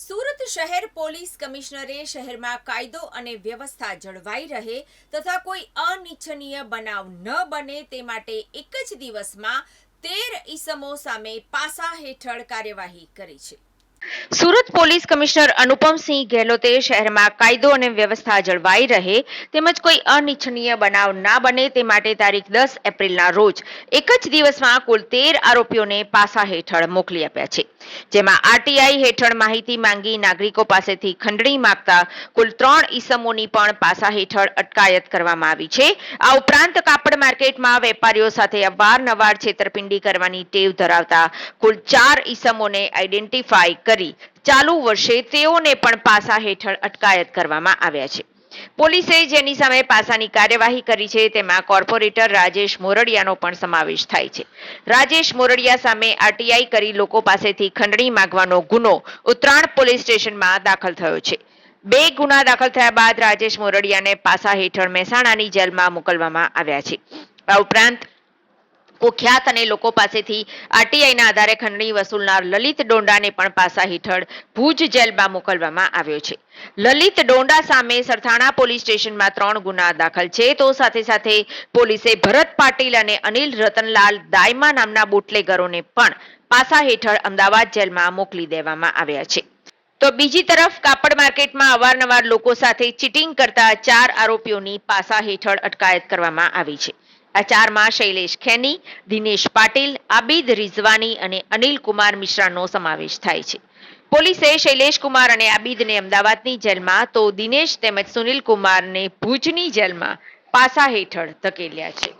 સુરત શહેર પોલીસ કમિશનરે શહેરમાં કાયદો અને વ્યવસ્થા જળવાઈ રહે તથા કોઈ અનિચ્છનીય બનાવ ન બને તે માટે એક જ દિવસમાં તેર ઈસમો સામે પાસા હેઠળ કાર્યવાહી કરી છે. સુરત પોલીસ કમિશનર અનુપમસિંહ ગેહલોતે શહેરમાં કાયદો અને વ્યવસ્થા જળવાઈ રહે તેમજ કોઈ અનિચ્છનીય બનાવ ના બને તે માટે તારીખ દસ એપ્રિલના રોજ એક જ દિવસમાં કુલ તેર આરોપીઓને પાસા હેઠળ મોકલી આપ્યા છે. જેમાં આરટીઆઈ હેઠળ માહિતી માંગી નાગરિકો પાસેથી ખંડણી માંગતા કુલ ત્રણ ઈસમોની પણ પાસા હેઠળ અટકાયત કરવામાં આવી છે. આ ઉપરાંત કાપડ માર્કેટમાં વેપારીઓ સાથે અવારનવાર છેતરપિંડી કરવાની ટેવ ધરાવતા કુલ ચાર ઈસમોને આઈડેન્ટિફાઈ કરી ચાલુ વર્ષે તેઓને પણ પાસા હેઠળ અટકાયત કરવામાં આવ્યા છે. પોલીસે જેની સામે પાસાની કાર્યવાહી કરી છે તેમાં કોર્પોરેટર રાજેશ મોરડિયાનો પણ સમાવેશ થાય છે. રાજેશ મોરડિયા સામે આરટીઆઈ કરી લોકો પાસેથી ખંડણી માંગવાનો ગુનો ઉત્તરાણ પોલીસ સ્ટેશનમાં દાખલ થયો છે. બે ગુના દાખલ થયા બાદ રાજેશ મોરડિયાને પાસા હેઠળ મહેસાણાની જેલમાં મોકલવામાં આવ્યા છે. આ ઉપરાંત કુખ્યાત અને લોકો પાસેથી આરટીઆઈના આધારે ખંડણી વસૂલનાર લલિત ડોંડાને પણ પાસા હેઠળ ભુજ જેલમાં મોકલવામાં આવ્યો છે. લલિત ડોંડા સામે સરથાણા પોલીસ સ્ટેશનમાં ત્રણ ગુના દાખલ છે. તો સાથે સાથે પોલીસે ભરત પાટીલ અને અનિલ રતનલાલ દાયમા નામના બુટલેગરોને પણ પાસા હેઠળ અમદાવાદ જેલમાં મોકલી દેવામાં આવ્યા છે. તો બીજી તરફ કાપડ માર્કેટમાં અવારનવાર લોકો સાથે ચીટિંગ કરતા ચાર આરોપીઓની પાસા હેઠળ અટકાયત કરવામાં આવી છે. આ ચારમાં શૈલેષ ખેની, દિનેશ પાટીલ, આબિદ રિઝવાની અને અનિલ કુમાર મિશ્રાનો સમાવેશ થાય છે. પોલીસે શૈલેષ કુમાર અને આબિદને અમદાવાદની જેલમાં તો દિનેશ તેમજ સુનિલ કુમારને ભુજની જેલમાં પાસા હેઠળ ધકેલ્યા છે.